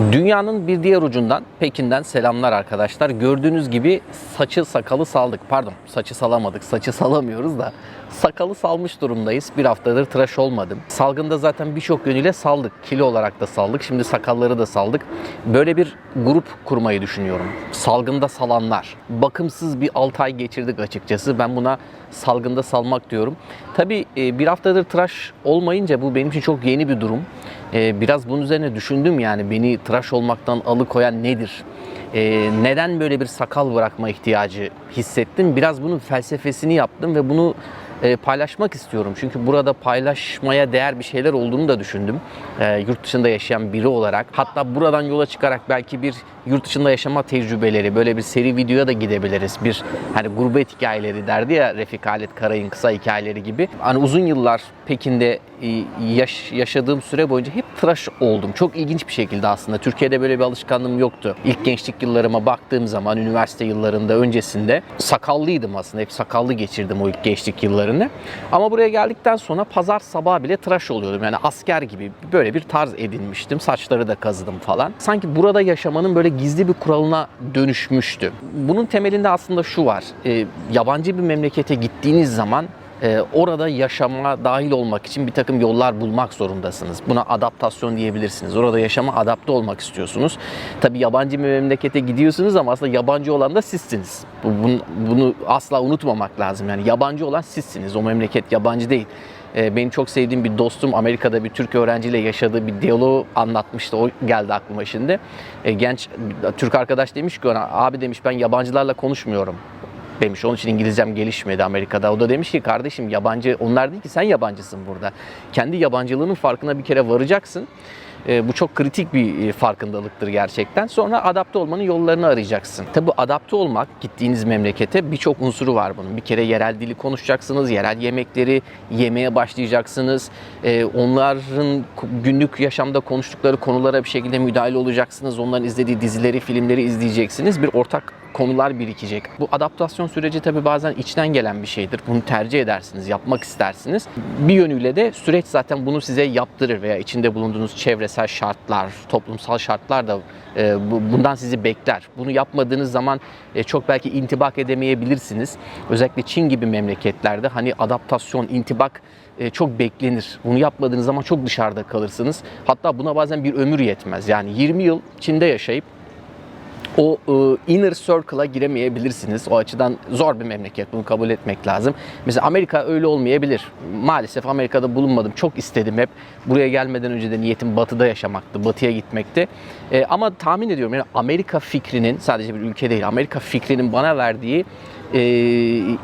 Dünyanın bir diğer ucundan Pekin'den selamlar arkadaşlar. Gördüğünüz gibi saçı sakalı saldık. Pardon saçı salamadık. Saçı salamıyoruz da sakalı salmış durumdayız. Bir haftadır tıraş olmadım. Salgında zaten birçok yönüyle saldık. Kilo olarak da saldık. Şimdi sakalları da saldık. Böyle bir grup kurmayı düşünüyorum. Salgında salanlar. Bakımsız bir 6 ay geçirdik açıkçası. Ben buna salgında salmak diyorum. Tabii e, bir haftadır tıraş olmayınca bu benim için çok yeni bir durum. E, Biraz bunun üzerine düşündüm yani beni tıraş olmaktan alıkoyan nedir? E, Neden böyle bir sakal bırakma ihtiyacı hissettim? Biraz bunun felsefesini yaptım ve bunu e, paylaşmak istiyorum. Çünkü burada paylaşmaya değer bir şeyler olduğunu da düşündüm. E, yurt dışında yaşayan biri olarak. Hatta buradan yola çıkarak belki bir yurt dışında yaşama tecrübeleri, böyle bir seri videoya da gidebiliriz. Bir hani gurbet hikayeleri derdi ya Refik Halit Karay'ın kısa hikayeleri gibi. Hani uzun yıllar Pekin'de e, yaş- yaşadığım süre boyunca hep tıraş oldum. Çok ilginç bir şekilde aslında. Türkiye'de böyle bir alışkanlığım yoktu. İlk gençlik yıllarıma baktığım zaman üniversite yıllarında öncesinde sakallıydım aslında. Hep sakallı geçirdim o ilk gençlik yıllarını. Ama buraya geldikten sonra pazar sabahı bile tıraş oluyordum. Yani asker gibi böyle bir tarz edinmiştim. Saçları da kazıdım falan. Sanki burada yaşamanın böyle gizli bir kuralına dönüşmüştü. Bunun temelinde aslında şu var. E, yabancı bir memlekete gittiğiniz zaman e, orada yaşama dahil olmak için bir takım yollar bulmak zorundasınız. Buna adaptasyon diyebilirsiniz. Orada yaşama adapte olmak istiyorsunuz. Tabi yabancı bir memlekete gidiyorsunuz ama aslında yabancı olan da sizsiniz. Bu- Bunu, bunu asla unutmamak lazım. Yani yabancı olan sizsiniz. O memleket yabancı değil. E, benim çok sevdiğim bir dostum Amerika'da bir Türk öğrenciyle yaşadığı bir diyaloğu anlatmıştı. O geldi aklıma şimdi. E, genç Türk arkadaş demiş ki ona abi demiş ben yabancılarla konuşmuyorum demiş. Onun için İngilizcem gelişmedi Amerika'da. O da demiş ki kardeşim yabancı onlar değil ki sen yabancısın burada. Kendi yabancılığının farkına bir kere varacaksın. E, bu çok kritik bir e, farkındalıktır gerçekten. Sonra adapte olmanın yollarını arayacaksın. Tabi adapte olmak gittiğiniz memlekete birçok unsuru var bunun. Bir kere yerel dili konuşacaksınız, yerel yemekleri yemeye başlayacaksınız. E, onların günlük yaşamda konuştukları konulara bir şekilde müdahale olacaksınız. Onların izlediği dizileri, filmleri izleyeceksiniz. Bir ortak konular birikecek. Bu adaptasyon süreci tabii bazen içten gelen bir şeydir. Bunu tercih edersiniz, yapmak istersiniz. Bir yönüyle de süreç zaten bunu size yaptırır veya içinde bulunduğunuz çevresel şartlar, toplumsal şartlar da e, bu- bundan sizi bekler. Bunu yapmadığınız zaman e, çok belki intibak edemeyebilirsiniz. Özellikle Çin gibi memleketlerde hani adaptasyon, intibak e, çok beklenir. Bunu yapmadığınız zaman çok dışarıda kalırsınız. Hatta buna bazen bir ömür yetmez. Yani 20 yıl Çin'de yaşayıp o e, inner circle'a giremeyebilirsiniz. O açıdan zor bir memleket. Bunu kabul etmek lazım. Mesela Amerika öyle olmayabilir. Maalesef Amerika'da bulunmadım. Çok istedim hep. Buraya gelmeden önce de niyetim batıda yaşamaktı. Batıya gitmekti. E, ama tahmin ediyorum yani Amerika fikrinin sadece bir ülke değil. Amerika fikrinin bana verdiği e,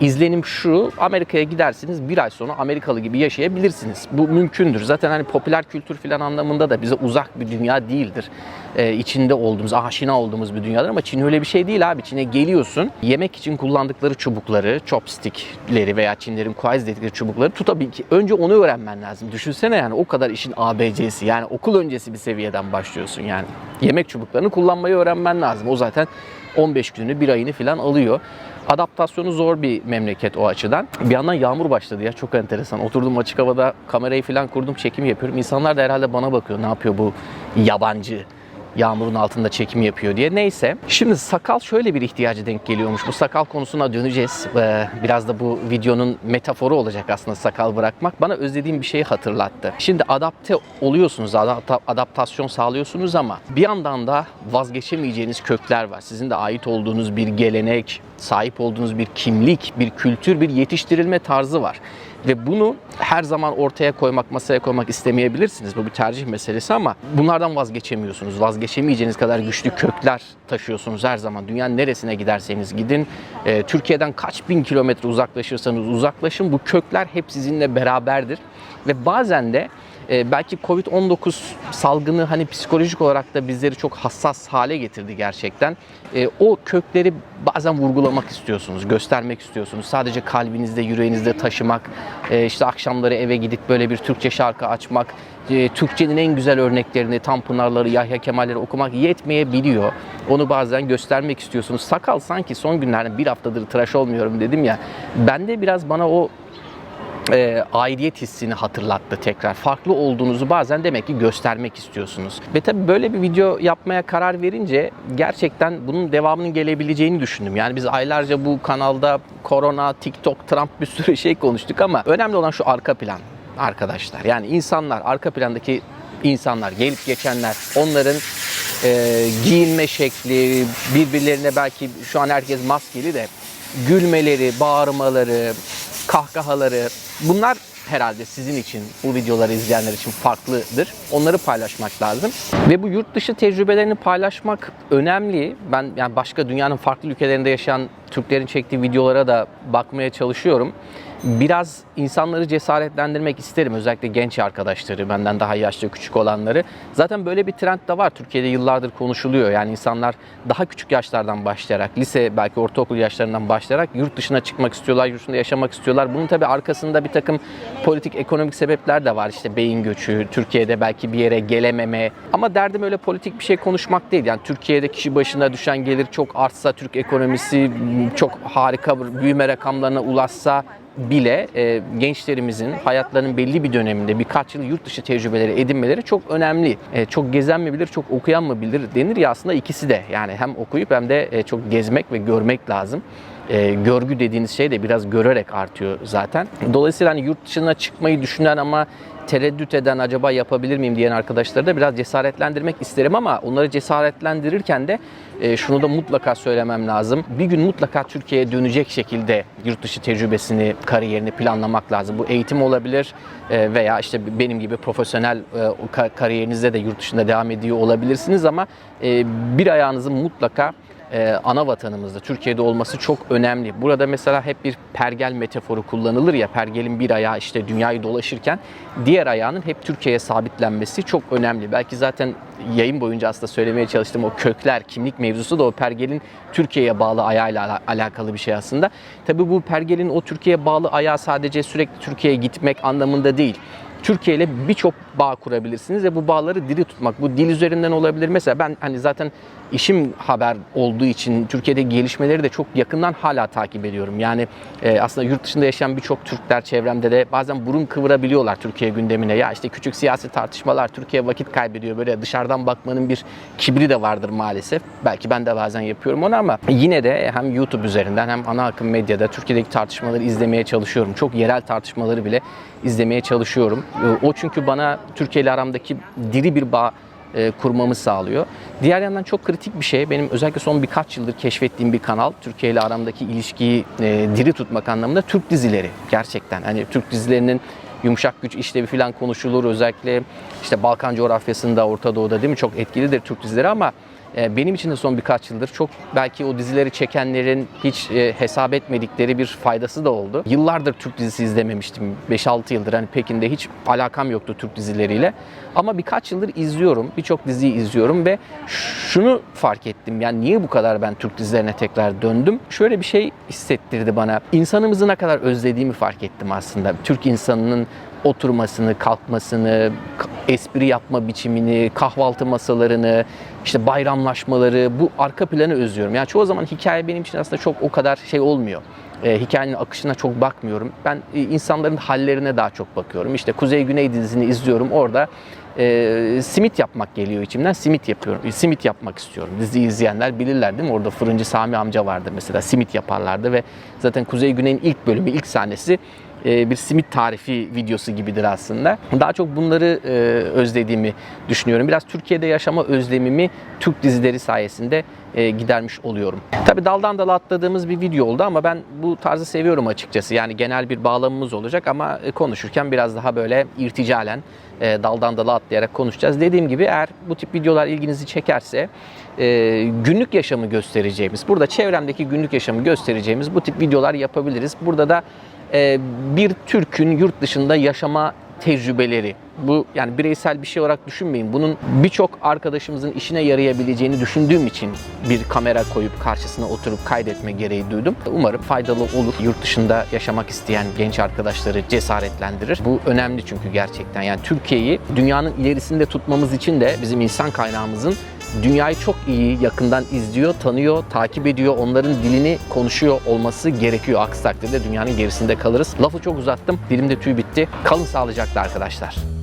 izlenim şu. Amerika'ya gidersiniz bir ay sonra Amerikalı gibi yaşayabilirsiniz. Bu mümkündür. Zaten hani popüler kültür falan anlamında da bize uzak bir dünya değildir. E, içinde olduğumuz, aşina olduğumuz bir dünyadır ama Çin öyle bir şey değil abi. Çin'e geliyorsun. Yemek için kullandıkları çubukları, chopstickleri veya Çinlerin kuaiz dedikleri çubukları tutabil ki önce onu öğrenmen lazım. Düşünsene yani o kadar işin ABC'si. Yani okul öncesi bir seviyeden başlıyorsun yani. Yemek çubuklarını kullanmayı öğrenmen lazım. O zaten 15 gününü, bir ayını falan alıyor. Adaptasyonu zor bir memleket o açıdan. Bir yandan yağmur başladı ya çok enteresan. Oturdum açık havada kamerayı falan kurdum çekim yapıyorum. İnsanlar da herhalde bana bakıyor ne yapıyor bu yabancı yağmurun altında çekim yapıyor diye. Neyse. Şimdi sakal şöyle bir ihtiyacı denk geliyormuş. Bu sakal konusuna döneceğiz. Ee, Biraz da bu videonun metaforu olacak aslında sakal bırakmak. Bana özlediğim bir şeyi hatırlattı. Şimdi adapte oluyorsunuz, adapta- adaptasyon sağlıyorsunuz ama bir yandan da vazgeçemeyeceğiniz kökler var. Sizin de ait olduğunuz bir gelenek, sahip olduğunuz bir kimlik, bir kültür, bir yetiştirilme tarzı var. Ve bunu her zaman ortaya koymak, masaya koymak istemeyebilirsiniz. Bu bir tercih meselesi ama bunlardan vazgeçemiyorsunuz. Vazgeçemeyeceğiniz kadar güçlü kökler taşıyorsunuz her zaman. Dünyanın neresine giderseniz gidin. Ee, Türkiye'den kaç bin kilometre uzaklaşırsanız uzaklaşın. Bu kökler hep sizinle beraberdir. Ve bazen de e, belki Covid-19 salgını hani psikolojik olarak da bizleri çok hassas hale getirdi gerçekten. E, o kökleri bazen vurgulamak istiyorsunuz, göstermek istiyorsunuz. Sadece kalbinizde, yüreğinizde taşımak, e, işte akşamları eve gidip böyle bir Türkçe şarkı açmak, e, Türkçenin en güzel örneklerini, Tanpınarları, Yahya Kemalleri okumak yetmeyebiliyor. Onu bazen göstermek istiyorsunuz. Sakal sanki son günlerde bir haftadır tıraş olmuyorum dedim ya. Ben de biraz bana o e, aidiyet hissini hatırlattı tekrar. Farklı olduğunuzu bazen demek ki göstermek istiyorsunuz. Ve tabii böyle bir video yapmaya karar verince gerçekten bunun devamının gelebileceğini düşündüm. Yani biz aylarca bu kanalda korona, TikTok, Trump bir sürü şey konuştuk ama önemli olan şu arka plan arkadaşlar. Yani insanlar, arka plandaki insanlar, gelip geçenler, onların e, giyinme şekli, birbirlerine belki şu an herkes maskeli de gülmeleri, bağırmaları, kahkahaları bunlar herhalde sizin için, bu videoları izleyenler için farklıdır. Onları paylaşmak lazım. Ve bu yurt dışı tecrübelerini paylaşmak önemli. Ben yani başka dünyanın farklı ülkelerinde yaşayan Türklerin çektiği videolara da bakmaya çalışıyorum. Biraz insanları cesaretlendirmek isterim. Özellikle genç arkadaşları, benden daha yaşça küçük olanları. Zaten böyle bir trend de var. Türkiye'de yıllardır konuşuluyor. Yani insanlar daha küçük yaşlardan başlayarak, lise belki ortaokul yaşlarından başlayarak yurt dışına çıkmak istiyorlar, yurt dışında yaşamak istiyorlar. Bunun tabii arkasında bir takım politik, ekonomik sebepler de var. İşte beyin göçü, Türkiye'de belki bir yere gelememe. Ama derdim öyle politik bir şey konuşmak değil. Yani Türkiye'de kişi başına düşen gelir çok artsa, Türk ekonomisi çok harika büyüme rakamlarına ulaşsa bile e, gençlerimizin hayatlarının belli bir döneminde birkaç yıl yurt dışı tecrübeleri edinmeleri çok önemli. E, çok gezen mi bilir, çok okuyan mı bilir denir ya aslında ikisi de. Yani hem okuyup hem de e, çok gezmek ve görmek lazım. E, görgü dediğiniz şey de biraz görerek artıyor zaten. Dolayısıyla hani yurt dışına çıkmayı düşünen ama tereddüt eden acaba yapabilir miyim diyen arkadaşları da biraz cesaretlendirmek isterim ama onları cesaretlendirirken de e, şunu da mutlaka söylemem lazım. Bir gün mutlaka Türkiye'ye dönecek şekilde yurt dışı tecrübesini, kariyerini planlamak lazım. Bu eğitim olabilir e, veya işte benim gibi profesyonel e, kariyerinizde de yurt dışında devam ediyor olabilirsiniz ama bir ayağınızın mutlaka e, ana vatanımızda Türkiye'de olması çok önemli. Burada mesela hep bir pergel metaforu kullanılır ya pergelin bir ayağı işte dünyayı dolaşırken diğer ayağının hep Türkiye'ye sabitlenmesi çok önemli. Belki zaten yayın boyunca aslında söylemeye çalıştığım o kökler, kimlik mevzusu da o pergelin Türkiye'ye bağlı ayağıyla ala- alakalı bir şey aslında. Tabii bu pergelin o Türkiye'ye bağlı ayağı sadece sürekli Türkiye'ye gitmek anlamında değil. Türkiye ile birçok bağ kurabilirsiniz ve bu bağları diri tutmak. Bu dil üzerinden olabilir. Mesela ben hani zaten işim haber olduğu için Türkiye'de gelişmeleri de çok yakından hala takip ediyorum. Yani e, aslında yurt dışında yaşayan birçok Türkler çevremde de bazen burun kıvırabiliyorlar Türkiye gündemine. Ya işte küçük siyasi tartışmalar Türkiye vakit kaybediyor. Böyle dışarıdan bakmanın bir kibri de vardır maalesef. Belki ben de bazen yapıyorum onu ama yine de hem YouTube üzerinden hem ana akım medyada Türkiye'deki tartışmaları izlemeye çalışıyorum. Çok yerel tartışmaları bile izlemeye çalışıyorum. E, O çünkü bana Türkiye ile aramdaki diri bir bağ e, kurmamı sağlıyor. Diğer yandan çok kritik bir şey benim özellikle son birkaç yıldır keşfettiğim bir kanal. Türkiye ile aramdaki ilişkiyi e, diri tutmak anlamında Türk dizileri gerçekten. Hani Türk dizilerinin yumuşak güç işlevi falan konuşulur. Özellikle işte Balkan coğrafyasında, Orta Doğu'da değil mi çok etkilidir Türk dizileri ama benim için de son birkaç yıldır çok belki o dizileri çekenlerin hiç e, hesap etmedikleri bir faydası da oldu. Yıllardır Türk dizisi izlememiştim. 5-6 yıldır hani Pekin'de hiç alakam yoktu Türk dizileriyle. Ama birkaç yıldır izliyorum. Birçok diziyi izliyorum ve şunu fark ettim. Yani niye bu kadar ben Türk dizilerine tekrar döndüm? Şöyle bir şey hissettirdi bana. İnsanımızı ne kadar özlediğimi fark ettim aslında. Türk insanının oturmasını, kalkmasını, espri yapma biçimini, kahvaltı masalarını, işte bayramlaşmaları, bu arka planı özlüyorum. Yani çoğu zaman hikaye benim için aslında çok o kadar şey olmuyor. E, hikayenin akışına çok bakmıyorum. Ben e, insanların hallerine daha çok bakıyorum. İşte Kuzey Güney dizisini izliyorum. Orada e, simit yapmak geliyor içimden. Simit yapıyorum. e, Simit yapmak istiyorum. Diziyi izleyenler bilirler değil mi? Orada fırıncı Sami amca vardı mesela. Simit yaparlardı ve zaten Kuzey Güney'in ilk bölümü, ilk sahnesi bir simit tarifi videosu gibidir aslında. Daha çok bunları e, özlediğimi düşünüyorum. Biraz Türkiye'de yaşama özlemimi Türk dizileri sayesinde e, gidermiş oluyorum. Tabii daldan dala atladığımız bir video oldu ama ben bu tarzı seviyorum açıkçası. Yani genel bir bağlamımız olacak ama e, konuşurken biraz daha böyle irticalen e, daldan dala atlayarak konuşacağız. Dediğim gibi eğer bu tip videolar ilginizi çekerse e, günlük yaşamı göstereceğimiz, burada çevremdeki günlük yaşamı göstereceğimiz bu tip videolar yapabiliriz. Burada da e, bir Türk'ün yurt dışında yaşama tecrübeleri. Bu yani bireysel bir şey olarak düşünmeyin. Bunun birçok arkadaşımızın işine yarayabileceğini düşündüğüm için bir kamera koyup karşısına oturup kaydetme gereği duydum. Umarım faydalı olur. Yurt dışında yaşamak isteyen genç arkadaşları cesaretlendirir. Bu önemli çünkü gerçekten. Yani Türkiye'yi dünyanın ilerisinde tutmamız için de bizim insan kaynağımızın dünyayı çok iyi yakından izliyor, tanıyor, takip ediyor. Onların dilini konuşuyor olması gerekiyor. Aksi takdirde dünyanın gerisinde kalırız. Lafı çok uzattım. Dilimde tüy bitti. Kalın sağlıcakla arkadaşlar.